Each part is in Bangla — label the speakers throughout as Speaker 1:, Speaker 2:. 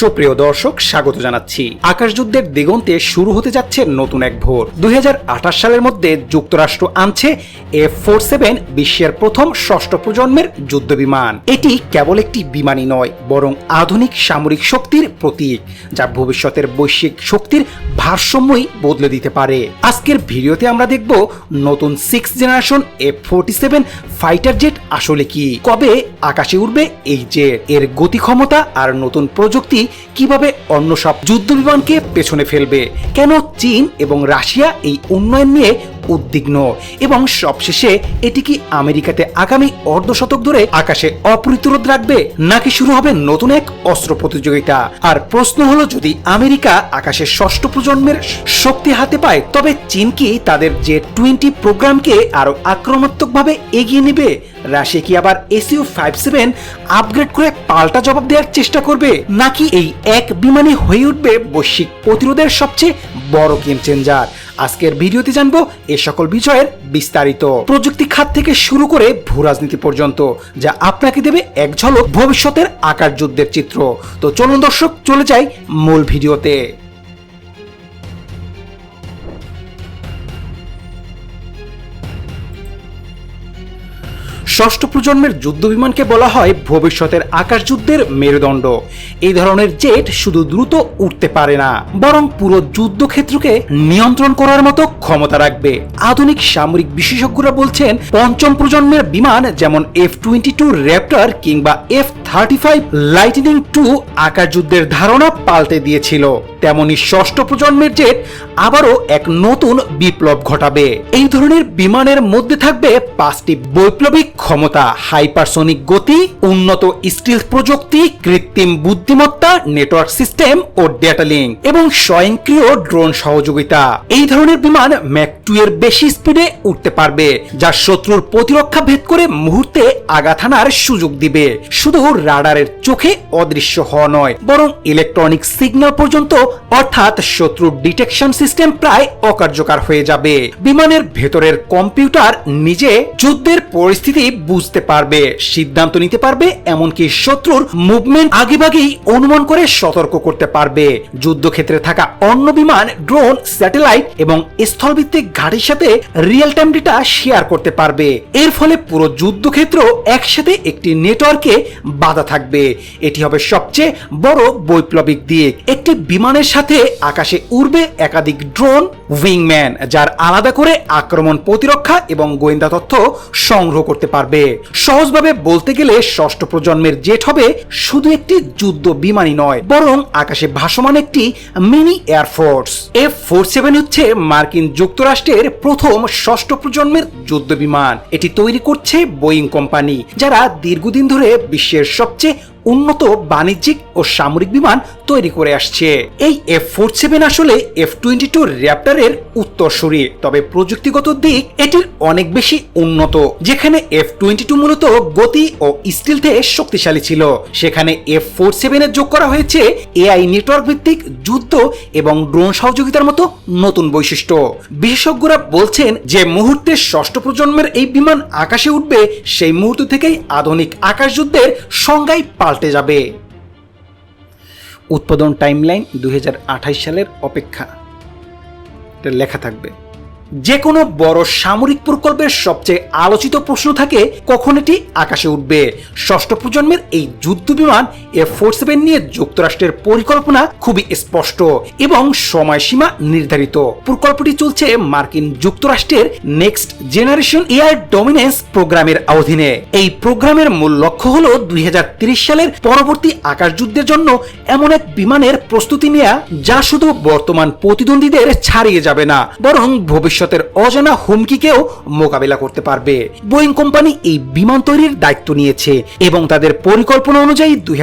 Speaker 1: সুপ্রিয় দর্শক, স্বাগত জানাচ্ছি। আকাশযুদ্ধের দিগন্তে শুরু হতে যাচ্ছে নতুন এক ভোর। দু হাজার আঠাশ সালের মধ্যে যুক্তরাষ্ট্র আনছে এফ ফোর সেভেন, বিশ্বের প্রথম ষষ্ঠ প্রজন্মের যুদ্ধ বিমান এটি কেবল একটি বিমানই নয়, বরং আধুনিক সামরিক শক্তির প্রতীক, যা ভবিষ্যতের বৈশ্বিক শক্তির ভারসাম্যই বদলে দিতে পারে। আজকের ভিডিওতে আমরা দেখব নতুন six generation F forty seven fighter jet আসলে কি, কবে আকাশে উঠবে এই জেট, এর গতি ক্ষমতা আর নতুন প্রযুক্তি কীভাবে অন্য সব যুদ্ধ বিমানকে পেছনে ফেলবে? কেন চীন এবং রাশিয়া এই উন্নয়ন নিয়ে উদ্বিগ্ন এবং সবশেষে এটি কি আমেরিকাতে আগামী অর্ধ শতক ধরে আকাশে অপ্রতিরোধ রাখবে, নাকি শুরু হবে নতুন এক অস্ত্র প্রতিযোগিতা? আর প্রশ্ন হলো, যদি আমেরিকা আকাশে ষষ্ঠ প্রজন্মের শক্তি হাতে পায়, তবে চীন কি তাদের যে টোয়েন্টি প্রোগ্রামকে আরও আক্রমণাত্মকভাবে এগিয়ে নেবে? রাশিয়া কি আবার এসিও ফাইভ সেভেন আপগ্রেড করে পাল্টা জবাব দেওয়ার চেষ্টা করবে, নাকি এই এক বিমানে হয়ে উঠবে বৈশ্বিক প্রতিরোধের সবচেয়ে বড় গেম চেঞ্জার? আজকের ভিডিওতে জানব এ সকল বিষয়ের বিস্তারিত। প্রযুক্তি খাত থেকে শুরু করে ভূ রাজনীতি পর্যন্ত, যা আপনাকে দেবে এক ঝলক ভবিষ্যতের আকার যুদ্ধের চিত্র। তো চলুন দর্শক, চলে যাই মূল ভিডিওতে। ষষ্ঠ প্রজন্মের যুদ্ধ বিমানকে বলা হয় ভবিষ্যতের আকাশ যুদ্ধের মেরুদণ্ড। এই ধরনের জেট শুধু দ্রুত উঠতে পারে না, বরং পুরো যুদ্ধক্ষেত্রকে নিয়ন্ত্রণ করার মতো ক্ষমতা রাখবে। আধুনিক সামরিক বিশেষজ্ঞরা বলছেন, পঞ্চম প্রজন্মের বিমান যেমন এফ টোয়েন্টি টু র্যাপ্টার কিংবা F thirty five Lightning two আকাশ যুদ্ধের ধারণা পাল্টে দিয়েছিল, তেমনি ষষ্ঠ প্রজন্মের জেট আবারও এক নতুন বিপ্লব ঘটাবে। এই ধরনের বিমানের মধ্যে থাকবে পাঁচটি বৈপ্লবিক ক্ষমতা, হাইপারসনিক গতি, উন্নত স্টিল প্রযুক্তি, কৃত্রিম বুদ্ধিমত্তা, নেটওয়ার্ক সিস্টেম ও ডেটা লিঙ্ক এবং স্বয়ংক্রিয় ড্রোন সহযোগিতা। এই ধরনের বিমান ম্যাক টু এর বেশি স্পিডে উঠতে পারবে, যা শত্রুর প্রতিরক্ষা ভেদ করে মুহূর্তে আঘাত হানার সুযোগ দিবে। শুধু রাডারের চোখে অদৃশ্য হওয়া নয়, বরং ইলেকট্রনিক সিগন্যাল পর্যন্ত, অর্থাৎ শত্রুর ডিটেকশন সিস্টেম প্রায় অকার্যকর হয়ে যাবে। বিমানের ভেতরের কম্পিউটার নিজে যুদ্ধের পরিস্থিতি বুঝতে পারবে, সিদ্ধান্ত নিতে পারবে, এমনকি শত্রুর মুভমেন্ট আগেভাগেই অনুমান করে সতর্ক করতে পারবে। যুদ্ধক্ষেত্রে থাকা অন্য বিমান ড্রোন স্যাটেলাইট এবং স্থলভিত্তিক ঘাটির সাথে রিয়েল টাইম ডেটা শেয়ার করতে পারবে। এর ফলে পুরো যুদ্ধক্ষেত্র একসাথে একটি নেটওয়ার্কে বাধা থাকবে। এটি হবে সবচেয়ে বড় বৈপ্লবিক দিক। একটি বিমানের সাথে আকাশে উড়বে একাধিক ড্রোন উইংম্যান যার আলাদা করে আক্রমণ প্রতিরক্ষা এবং গোয়েন্দা তথ্য সংগ্রহ করতে পারবে। সহজভাবে বলতে গেলে ষষ্ঠ প্রজন্মের জেট হবে শুধু একটি যুদ্ধ বিমানই নয়, বরং আকাশে ভাসমান একটি mini air force F four seven হচ্ছে মার্কিন যুক্তরাষ্ট্রের প্রথম ষষ্ঠ প্রজন্মের যুদ্ধ বিমান। এটি তৈরি করছে বোয়িং কোম্পানি, যারা দীর্ঘদিন ধরে বিশ্বের সবচেয়ে উন্নত বাণিজ্যিক ও সামরিক বিমান তৈরি করে আসছে। এই এফ ফোর সেভেন আসলে এফ টোয়েন্টি টু র্যাপ্টারের উত্তরসূরি। তবে প্রযুক্তিগত দিক এটির অনেক বেশি উন্নত, যেখানে এফ টোয়েন্টি টু মূলত গতি ও স্টিলতে শক্তিশালী ছিল। সেখানে এফ ফোর সেভেনের যোগ করা হয়েছে এআই নেটওয়ার্ক ভিত্তিক যুদ্ধ এবং ড্রোন সহযোগিতার মতো নতুন বৈশিষ্ট্য। বিশেষজ্ঞরা বলছেন যে মুহূর্তে ষষ্ঠ প্রজন্মের এই বিমান আকাশে উঠবে, সেই মুহূর্ত থেকেই আধুনিক আকাশ যুদ্ধের সংজ্ঞায় পাল্টে যাবে। উৎপাদন টাইমলাইন দুই হাজার আঠাশ সালের অপেক্ষা। এটা লেখা থাকবে। যে কোনো বড় সামরিক প্রকল্পের সবচেয়ে আলোচিত প্রশ্ন থাকে, কখন এটি আকাশে উঠবে? ষষ্ঠ প্রজন্মের এই যুদ্ধ বিমান এফ ফোর সেভেন নিয়ে যুক্তরাষ্ট্রের পরিকল্পনা খুবই স্পষ্ট এবং সময়সীমা নির্ধারিত। প্রকল্পটি চলছে মার্কিন যুক্তরাষ্ট্রের নেক্সট জেনারেশন এয়ার ডমিনেন্স প্রোগ্রামের অধীনে। এই প্রোগ্রামের মূল লক্ষ্য হল দুই সালের পরবর্তী আকাশ যুদ্ধের জন্য এমন এক বিমানের প্রস্তুতি নেয়া, যা শুধু বর্তমান প্রতিদ্বন্দ্বীদের ছাড়িয়ে যাবে না, বরং ভবিষ্যতের অজানা হুমকিকেও মোকাবেলা করতে পারবে। বোয়িং কোম্পানি এই বিমান তৈরির দায়িত্ব নিয়েছে এবং তাদের পরিকল্পনা অনুযায়ী দুই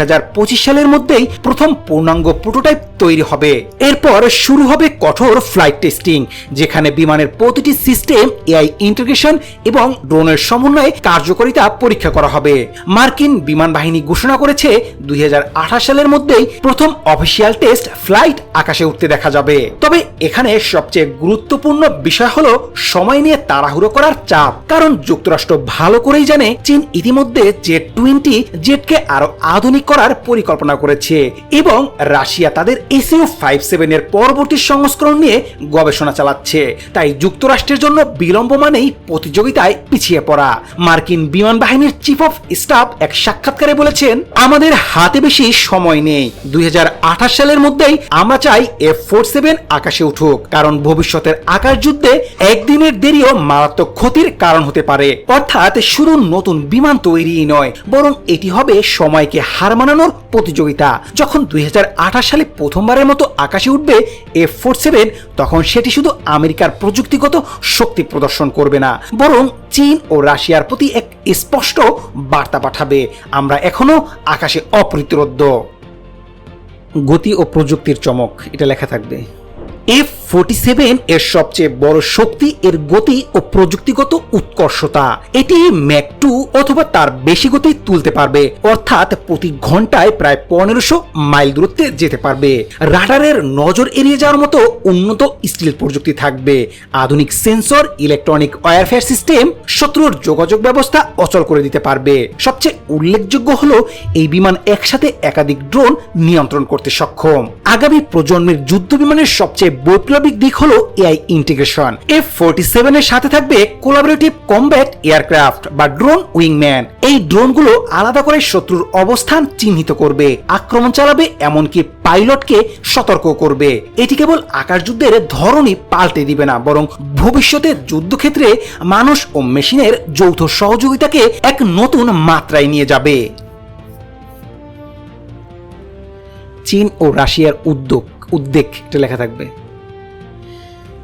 Speaker 1: সালের মধ্যেই প্রথম পূর্ণাঙ্গ প্রোটোটাইপ তৈরি হবে। এরপর শুরু হবে কঠোর ফ্লাইট টেস্টিং, যেখানে বিমানের প্রতিটি সিস্টেম, এআই ইন্টিগ্রেশন এবং ড্রোনের সমন্বয়ে কার্যকারিতা পরীক্ষা করা হবে। মার্কিন বিমান বাহিনী ঘোষণা করেছে দুই হাজার আঠাশ সালের মধ্যেই প্রথম অফিসিয়াল টেস্ট ফ্লাইট আকাশে উঠতে দেখা যাবে। তবে এখানে সবচেয়ে গুরুত্বপূর্ণ বিষয় বিষয় হলো সময় নিয়ে তাড়াহুড়ো করার চাপ। কারণ যুক্তরাষ্ট্র ভালো করেই জানে চীন ইতিমধ্যে জেট টোয়েন্টি জেটকে আরও আধুনিক করার পরিকল্পনা করেছে। এবং রাশিয়া তাদের এসিও ফাইভ সেভেন এর পরবর্তী সংস্করণ নিয়ে গবেষণা চালাচ্ছে। তাই যুক্তরাষ্ট্রের জন্য বিলম্ব মানেই প্রতিযোগিতায় পিছিয়ে পড়া। মার্কিন বিমান বাহিনীর চিফ অফ স্টাফ এক সাক্ষাৎকারে বলেছেন, আমাদের হাতে বেশি সময় নেই। দুই হাজার আঠাশ সালের মধ্যেই আমরা চাই এফ ফোর সেভেন আকাশে উঠুক। কারণ ভবিষ্যতের আকাশ যুদ্ধে একদিনের দেরিও মারাত্মক ক্ষতির কারণ হতে পারে। অর্থাৎ শুধু নতুন বিমান তৈরিই নয়, বরং এটি হবে সময়কে হার মানানোর প্রতিযোগিতা। যখন দুই সালে প্রথমবারের মতো আকাশে উঠবে এফ ফোর সেভেন তখন সেটি শুধু আমেরিকার প্রযুক্তিগত শক্তি প্রদর্শন করবে না, বরং চীন ও রাশিয়ার প্রতি এক স্পষ্ট বার্তা পাঠাবে। আমরা এখনও আকাশে অপ্রতিরোধ্য। গতি ও প্রযুক্তির চমক, এটা লেখা থাকবে। এফ ফোর্টি সেভেন এর সবচেয়ে বড় শক্তি, এর গতি ও প্রযুক্তিগত উৎকর্ষতা। এটি ম্যাক টু অথবা তার বেশি গতি তুলতে পারবে, অর্থাৎ প্রতি ঘন্টায় প্রায় পনেরোশো মাইল দূরত্বে যেতে পারবে। রাডারের নজর এড়িয়ে যাওয়ার মতো উন্নত স্টিল প্রযুক্তি থাকবে। আধুনিক সেন্সর, ইলেকট্রনিক ওয়ারফেয়ার সিস্টেম, শত্রুর যোগাযোগ ব্যবস্থা অচল করে দিতে পারবে। সবচেয়ে উল্লেখযোগ্য হলো, এই বিমান একসাথে একাধিক ড্রোন নিয়ন্ত্রণ করতে সক্ষম। আগামী প্রজন্মের যুদ্ধ বিমানের সবচেয়ে বৈপ্লবিক দিক হলো এআই ইন্টিগ্রেশন এফ ফোর্টি সেভেনের সাথে থাকবে কোলাবোরেটিভ কমব্যাট এয়ারক্রাফট বা ড্রোন উইংম্যান এই ড্রোনগুলো আলাদা করে শত্রুর অবস্থান চিহ্নিত করবে। আক্রমণ চালাবে, এমনকি পাইলটকে সতর্ক করবে। এটি কেবল আকাশ যুদ্ধের ধরনই পাল্টে দিবে না, বরং ভবিষ্যতে যুদ্ধক্ষেত্রে মানুষ ও মেশিনের যৌথ সহযোগিতাকে এক নতুন মাত্রায় নিয়ে যাবে। চীন ও রাশিয়ার উদ্যোগ, উদ্বেগ, এটা লেখা থাকবে।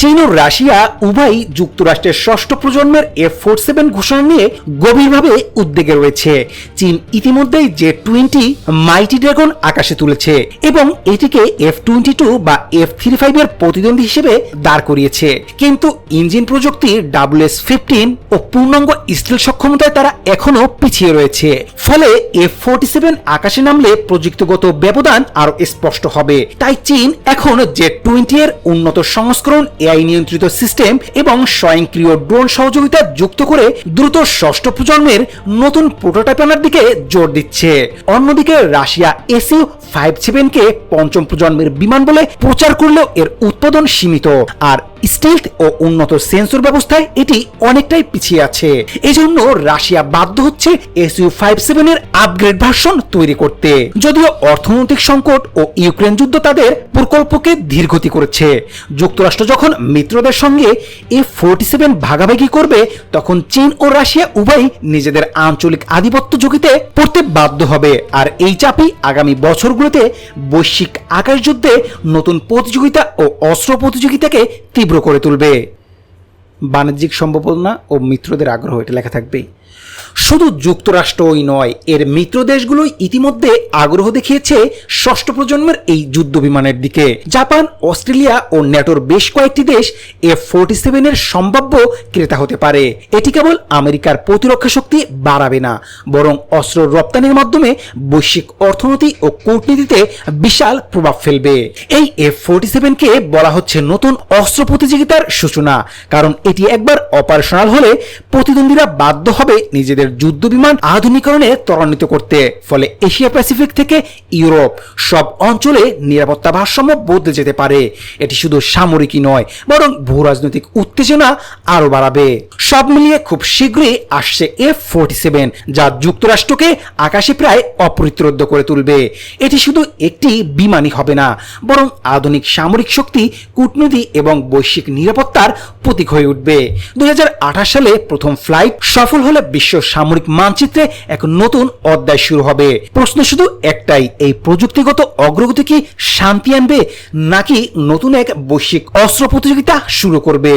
Speaker 1: চীন ও রাশিয়া উভয়ই যুক্তরাষ্ট্রের ষষ্ঠ প্রজন্মের এফ ফোর সেভেন ঘোষণা নিয়ে গভীরভাবে উদ্বেগে রয়েছে। চীন ইতিমধ্যেই জে টোয়েন্টি মাইটি ড্রাগন আকাশে তুলেছে এবং এটিকে এফ টোয়েন্টি টু বা এফ থ্রি ফাইভ এর প্রতিদ্বন্দ্বী হিসেবে দাঁড় করিয়েছে। কিন্তু ইঞ্জিন প্রযুক্তি এস ফিফটিন ও পূর্ণাঙ্গ স্টিল সক্ষমতায় তারা এখনও পিছিয়ে রয়েছে। ফলে এফ ফোর্টি সেভেন আকাশে নামলে প্রযুক্তিগত ব্যবধান আরও স্পষ্ট হবে। তাই চীন এখন জে টোয়েন্টি এর উন্নত সংস্করণ এআই নিয়ন্ত্রিত সিস্টেম এবং স্বয়ংক্রিয় ড্রোন সহযোগিতা যুক্ত করে দ্রুত ষষ্ঠ প্রজন্মের নতুন প্রোটোটাইপ আনার দিকে জোর দিচ্ছে। অন্যদিকে রাশিয়া এসি ফাইভ সেভেনকে পঞ্চম প্রজন্মের বিমান বলে প্রচার করলেও এর উৎপাদন সীমিত। আর স্টিলথ ও উন্নত সেন্সর ব্যবস্থায় এটি অনেকটাই পিছিয়ে আছে। এজন্য রাশিয়া বাধ্য হচ্ছে এসইউ ফাইভ সেভেন এর আপগ্রেড ভার্সন তৈরি করতে। যদিও অর্থনৈতিক সংকট ও ইউক্রেন যুদ্ধ তাদের প্রকল্পকে ধীরগতি করেছে। যুক্তরাষ্ট্র যখন মিত্রদের সঙ্গে এ ফোর্টি সেভেন ভাগাভাগি করবে, তখন চীন ও রাশিয়া উভয়ই নিজেদের আঞ্চলিক আধিপত্য ঝুঁকিতে পড়তে বাধ্য হবে। আর এই চাপই আগামী বছরগুলোতে বৈশ্বিক আকাশ যুদ্ধে নতুন প্রতিযোগিতা ও অস্ত্র প্রতিযোগিতাকে তীব্র করে তুলবে। বাণিজ্যিক সম্ভাবনা ও মিত্রদের আগ্রহ, এটা লেখা থাকবেই। শুধু যুক্তরাষ্ট্রই নয়, এর মিত্র দেশগুলোই ইতিমধ্যে আগ্রহ দেখিয়েছে ষষ্ঠ প্রজন্মের এই যুদ্ধ বিমানের দিকে। জাপান, অস্ট্রেলিয়া ও ন্যাটোর বেশ কয়েকটি দেশ এফ ফোর্টি সেভেনের সম্ভাব্য ক্রেতা হতে পারে। এটি কেবল আমেরিকার প্রতিরক্ষা শক্তি বাড়াবে না, বরং অস্ত্র রপ্তানির মাধ্যমে বৈশ্বিক অর্থনীতি ও কূটনীতিতে বিশাল প্রভাব ফেলবে। এই এফ ফোর্টি সেভেনকে বলা হচ্ছে নতুন অস্ত্র প্রতিযোগিতার সূচনা, কারণ এটি একবার অপারেশনাল হলে প্রতিদ্বন্দ্বীরা বাধ্য হবে নিজেদের যুদ্ধ বিমান আধুনিকরণে ত্বরান্বিত করতে। ফলে এশিয়া প্যাসিফিক থেকে ইউরোপ সব অঞ্চলে নিরাপত্তা ভারসাম্য বদলে যেতে পারে। এটি শুধু সামরিকই নয়, বরং ভূ রাজনৈতিক উত্তেজনা আরও বাড়াবে। সব মিলিয়ে খুব শীঘ্রই আসছে এফ ফোর্টি সেভেন, যা যুক্তরাষ্ট্রকে আকাশে প্রায় অপ্রতিরোধ্য করে তুলবে। এটি শুধু একটি বিমানই হবে না, বরং আধুনিক সামরিক শক্তি, কূটনীতি এবং বৈশ্বিক নিরাপত্তার প্রতীক হয়ে উঠবে। দুই হাজার আঠাশ সালে প্রথম ফ্লাইট সফল হলে বিশ্ব সামরিক মানচিত্রে এক নতুন অধ্যায় শুরু হবে। প্রশ্ন শুধু একটাই, এই প্রযুক্তিগত অগ্রগতি কি শান্তি আনবে নাকি নতুন এক বৈশ্বিক অস্ত্র প্রতিযোগিতা শুরু করবে?